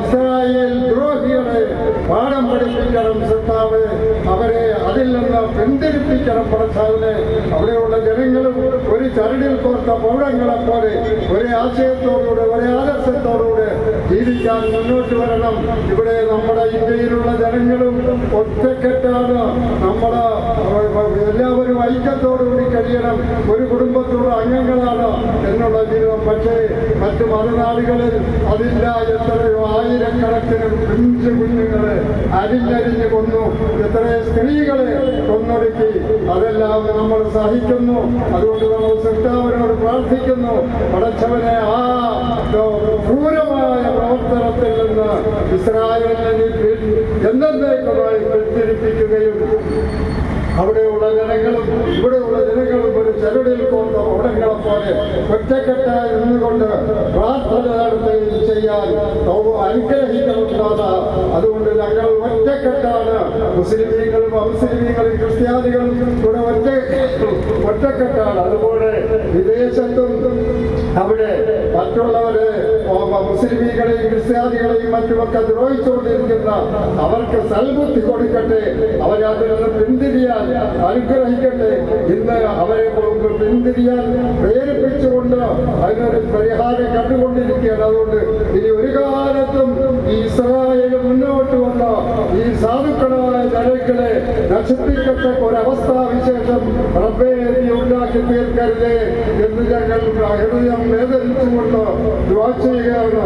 Israel ദ്രോഹികളെ പാഠം പഠിപ്പിക്കണം സത്താവ്. അവരെ അതിൽ നിന്ന് പിന്തിരിപ്പിക്കണം പടച്ചാവിനെ. അവിടെയുള്ള ജനങ്ങളും ഒരു ചരടിൽ കോർത്ത പൗരങ്ങളെ പോലെ ഒരേ ആശയത്തോടുകൂടെ ഒരേ ആദർശത്തോടുകൂടെ ജീവിക്കാൻ മുന്നോട്ട് വരണം. ഇവിടെ നമ്മുടെ ഇന്ത്യയിലുള്ള ജനങ്ങളും ഒറ്റക്കെട്ടാണ്. നമ്മുടെ ഐക്യത്തോടുകൂടി കഴിയണം. ഒരു കുടുംബത്തിലുള്ള അംഗങ്ങളാണ് എന്നുള്ള ജീവിതം. പക്ഷേ മറ്റു മറുനാടുകളിൽ അതില്ല. എത്രയോ ആയിരക്കണക്കിന് പിഞ്ചു കുഞ്ഞുങ്ങളെ അരിഞ്ഞരിഞ്ഞ് കൊന്നു. എത്രയോ സ്ത്രീകളെ കൊന്നൊടുക്കി. അതെല്ലാം നമ്മൾ സഹിക്കുന്നു. അതുകൊണ്ട് നമ്മൾ സൃഷ്ടാവിനോട് പ്രാർത്ഥിക്കുന്നു. പടച്ചവനെ ആ ക്രൂരമായ പ്രവർത്തനത്തിൽ നിന്ന് ഇസ്രായേലിനെ പിന്തിരിപ്പിക്കുകയും അവിടെയുള്ള ജനങ്ങളും ഇവിടെയുള്ള ജനങ്ങളും ഒരു ചരടിൽ കോർത്ത ഓടങ്ങളെ പോലെ ഒറ്റക്കെട്ടായി നിന്നുകൊണ്ട് പ്രാർത്ഥന നടത്തുകയും ചെയ്യാൻ തൗബ അനുഗ്രഹിക്കണമെന്നാണ് അതുകൊണ്ട് ഞങ്ങൾ ഒറ്റക്കെട്ടാണ്. മുസ്ലിമീങ്ങളും അമുസ്ലിമീങ്ങളും ക്രിസ്ത്യാനികളും ഇവിടെ ഒറ്റ ഒറ്റക്കെട്ടാണ്. അതുപോലെ വിദേശത്തും അവിടെ മറ്റുള്ളവര് മുസ്ലിമീകളെയും ക്രിസ്ത്യാനികളെയും മറ്റുമൊക്കെ ദ്രോഹിച്ചുകൊണ്ടിരിക്കുന്ന അവർക്ക് സൽബുദ്ധി കൊടുക്കട്ടെ. അവരെ അതിൽ നിന്ന് പിന്തിരിയാൻ അനുഗ്രഹിക്കട്ടെ. ഇന്ന് അവരെ പിന്തിരിയാൻ പ്രേരിപ്പിച്ചുകൊണ്ട് അതിനൊരു പരിഹാരം കണ്ടുകൊണ്ടിരിക്കുകയാണ്. അതുകൊണ്ട് ഇനി ഒരു കാലത്തും ഈ ഇസ്രായേൽ മുന്നോട്ട് വന്ന ഈ സാധുക്കളായ ജനങ്ങളെ നശിപ്പിക്കത്തക്ക ഒരവസ്ഥാവിശേഷം റബ്ബേ നീ ഉണ്ടാക്കി തീർക്കരുതേ എന്ന് ഞങ്ങൾ ഹൃദയം വേദനിച്ചുകൊണ്ട് ദ്വാ ചെയ്യുകയാണ്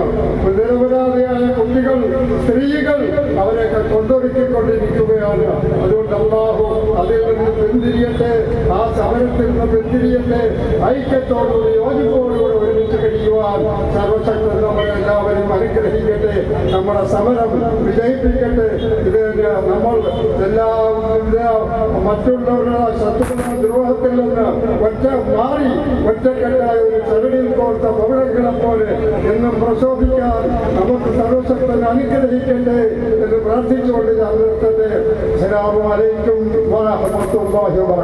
നിരപരാധിയായ കുട്ടികൾ സ്ത്രീകൾ അവരെയൊക്കെ കൊണ്ടൊടുക്കിക്കൊണ്ടിരിക്കുകയാണ് അതുകൊണ്ട് അള്ളാഹു അതിൽ നിന്ന് പിന്തിരിയട്ടെ ആ സമരത്തിൽ നിന്ന് പിന്തിരിയട്ടെ ഐക്യത്തോടുകൂടി യോജിപ്പോടുകൂടി ഒരുമിച്ച് കഴിയുവാൻ സർവശക്തൻ നമ്മളെല്ലാവരും അനുഗ്രഹിക്കട്ടെ നമ്മുടെ സമരം വിജയിപ്പിക്കട്ടെ. ഇത് നമ്മൾ എല്ലാ മറ്റുള്ളവരുടെ ശത്രുക്കളുടെ ദ്രോഹത്തിൽ നിന്ന് ഒറ്റ മാറി ഒറ്റക്കെട്ടായ ഒരു ചരടിൽ കോർത്ത പവിഴങ്ങളെ പോലെ എന്നും പ്രശോഭിക്കാൻ നമുക്ക് സർവശക്തൻ അനുഗ്രഹിക്കട്ടെ എന്ന് പ്രാർത്ഥിച്ചുകൊണ്ട് ഞാൻ നിർത്തട്ടെ അസ്സലാമു അലൈക്കും വറഹ്മത്തുള്ളാഹി വബറകാതുഹു